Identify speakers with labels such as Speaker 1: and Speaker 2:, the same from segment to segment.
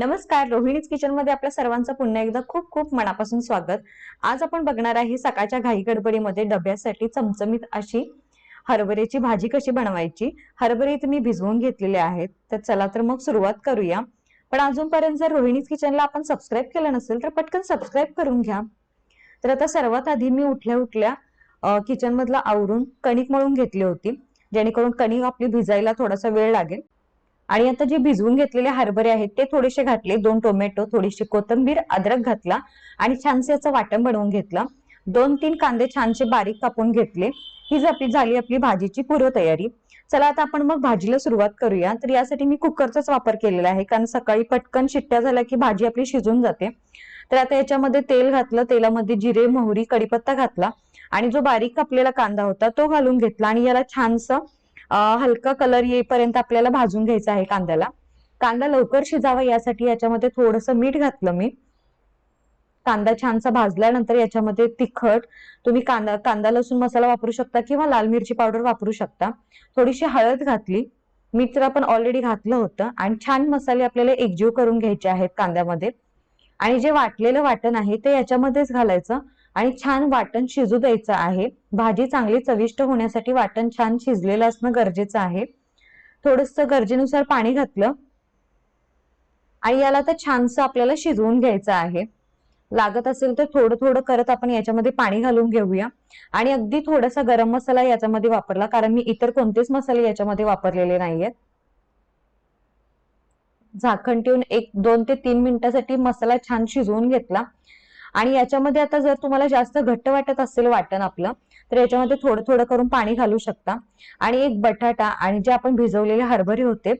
Speaker 1: नमस्कार रोहिणीच किचनमध्ये आपल्या सर्वांचं पुन्हा एकदा खूप खूप मनापासून स्वागत. आज आपण बघणार आहे सकाळच्या घाई गडबडीमध्ये डब्यासाठी चमचमीत अशी हरभऱ्याची भाजी कशी बनवायची? हरभरे इथे मी भिजवून घेतलेले आहेत. तर चला तर मग सुरुवात करूया. पण अजूनपर्यंत जर रोहिणीच किचनला आपण सबस्क्राईब केलं नसेल तर पटकन सबस्क्राईब करून घ्या. तर आता सर्वात आधी मी उठल्या उठल्या किचन मधला आवरून कणिक मळून घेतली होती. जेणेकरून कणिक आपली भिजायला थोडासा वेळ लागेल. आणि आता जे भिजवून घेतलेले हरभरे आहेत ते थोडेसे घातले. दोन टोमॅटो थोडीशी कोथिंबीर अद्रक घातला आणि छानसे याचं वाटण बनवून घेतलं. दोन तीन कांदे छानसे बारीक कापून घेतले. ही आपली झाली आपली भाजीची पूर्व तयारी. चला आता आपण मग भाजीला सुरुवात करूया. तर यासाठी मी कुकरचाच वापर केलेला आहे कारण सकाळी पटकन शिट्ट्या झाल्या की भाजी आपली शिजून जाते. तर आता याच्यामध्ये तेल घातलं. तेलामध्ये जिरे मोहरी कढीपत्ता घातला. आणि जो बारीक कापलेला कांदा होता तो घालून घेतला. आणि याला छानसं हलका कलर येईपर्यंत आपल्याला भाजून घ्यायचा आहे कांद्याला. कांदा लवकर शिजावा यासाठी याच्यामध्ये थोडस मीठ घातलं मी. कांदा छानसा भाजल्यानंतर याच्यामध्ये तिखट तुम्ही कांदा कांदा लसूण मसाला वापरू शकता किंवा लाल मिरची पावडर वापरू शकता. थोडीशी हळद घातली. मीठ तर आपण ऑलरेडी घातलं होतं आणि छान मसाले आपल्याला एकजीव करून घ्यायचे आहेत कांद्यामध्ये. आणि जे वाटलेलं वाटण आहे ते याच्यामध्येच घालायचं. आणि छान वाटण शिजू द्यायचं आहे. भाजी चांगली चविष्ट होण्यासाठी वाटण छान शिजलेलं असणं गरजेचं आहे. थोडस गरजेनुसार पाणी घातलं. आणि याला तर छानसं आपल्याला शिजवून घ्यायचं आहे. लागत असेल तर थोडं थोडं करत आपण याच्यामध्ये पाणी घालून घेऊया. आणि अगदी थोडासा गरम मसाला याच्यामध्ये वापरला कारण मी इतर कोणतेच मसाले याच्यामध्ये वापरलेले नाहीयेत. झाकण ठेवून एक दोन ते तीन मिनिटासाठी मसाला छान शिजवून घेतला. आणि याच्यामध्ये आता जर तुम्हाला जास्त घट्ट वाटत असेल वाटण आपलं तर याच्यामध्ये थोडं थोडं करून पाणी घालू शकता. आणि एक बटाटा आणि जे आपण भिजवलेले हरभरे होते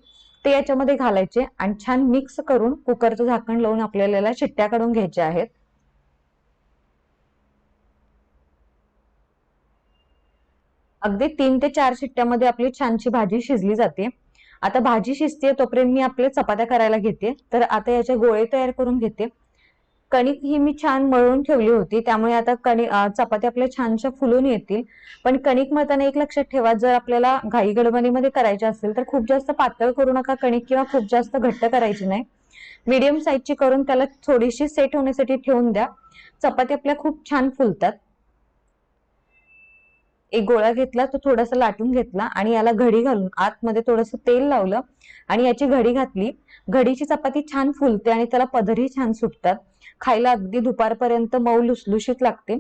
Speaker 1: ते याच्यामध्ये घालायचे आणि छान मिक्स करून कुकरचं झाकण लावून आपल्याला चिट्ट्या काढून घ्यायच्या आहेत. अगदी तीन ते चार शिट्ट्यामध्ये आपली छानशी भाजी शिजली जाते. आता भाजी शिजते तोपर्यंत मी आपले चपात्या करायला घेते. तर आता याचे गोळे तयार करून घेते. कणिक ही मी छान मळून ठेवली होती. त्यामुळे आता कणिक चपाती आपल्या छानशा फुलून येतील. पण कणिक मळताना एक लक्षात ठेवा जर आपल्याला घाई गडबडीमध्ये करायचे असेल तर खूप जास्त पातळ करू नका. कणिक किंवा खूप जास्त घट्ट करायची नाही. मीडियम साईजची करून त्याला थोडीशी सेट होण्यासाठी ठेवून द्या. चपाती आपल्या खूप छान फुलतात. एक गोळा घेतला तो थोडासा लाटून घेतला आणि याला घडी घालून आतमध्ये थोडस तेल लावलं आणि याची घडी घातली. घडीची चपाती छान फुलते आणि त्याला पदरही छान सुटतात. खायला अगदी दुपारपर्यंत मऊ लुसलुशीत लागते.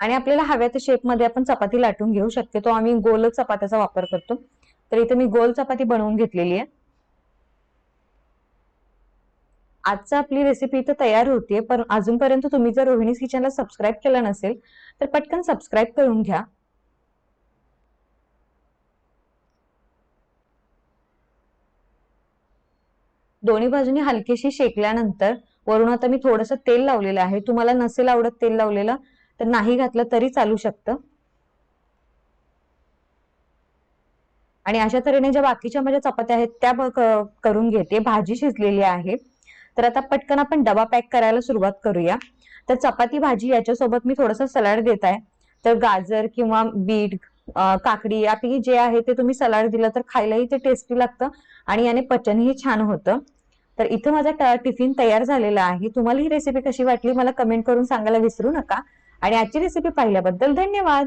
Speaker 1: आणि आपल्याला हव्या त्या शेपमध्ये आपण चपाती लाटून घेऊ शकतो. आम्ही गोल चपात्याचा वापर करतो. तर इथे मी गोल चपाती बनवून घेतलेली आहे. आजचा आपली रेसिपी इथं तयार होतीये. पण अजूनपर्यंत तुम्ही जर रोहिणी किचनला सबस्क्राईब केलं नसेल तर पटकन सबस्क्राईब करून घ्या. दोन्ही बाजूनी हलकीशी शेकल्यानंतर वरून आता मी थोडस तेल लावलेलं आहे. तुम्हाला नसेल आवडत तेल लावलेलं तर नाही घातलं तरी चालू शकतं. आणि अशा तऱ्हेने ज्या बाकीच्या माझ्या चपात्या आहेत त्या करून घेते. भाजी शिजलेली आहे. तर आता पटकन आपण डबा पॅक करायला सुरुवात करूया. तर चपाती भाजी याच्यासोबत मी थोडंसं सलाड देत आहे. तर गाजर किंवा बीट काकडी यापैकी जे आहे ते तुम्ही सलाड दिलं तर खायलाही ते टेस्टी लागतं आणि याने पचनही छान होतं. तर इथं माझा टिफिन तयार झालेला आहे. तुम्हाला ही रेसिपी कशी वाटली मला कमेंट करून सांगायला विसरू नका. आणि आजची रेसिपी पाहिल्याबद्दल धन्यवाद.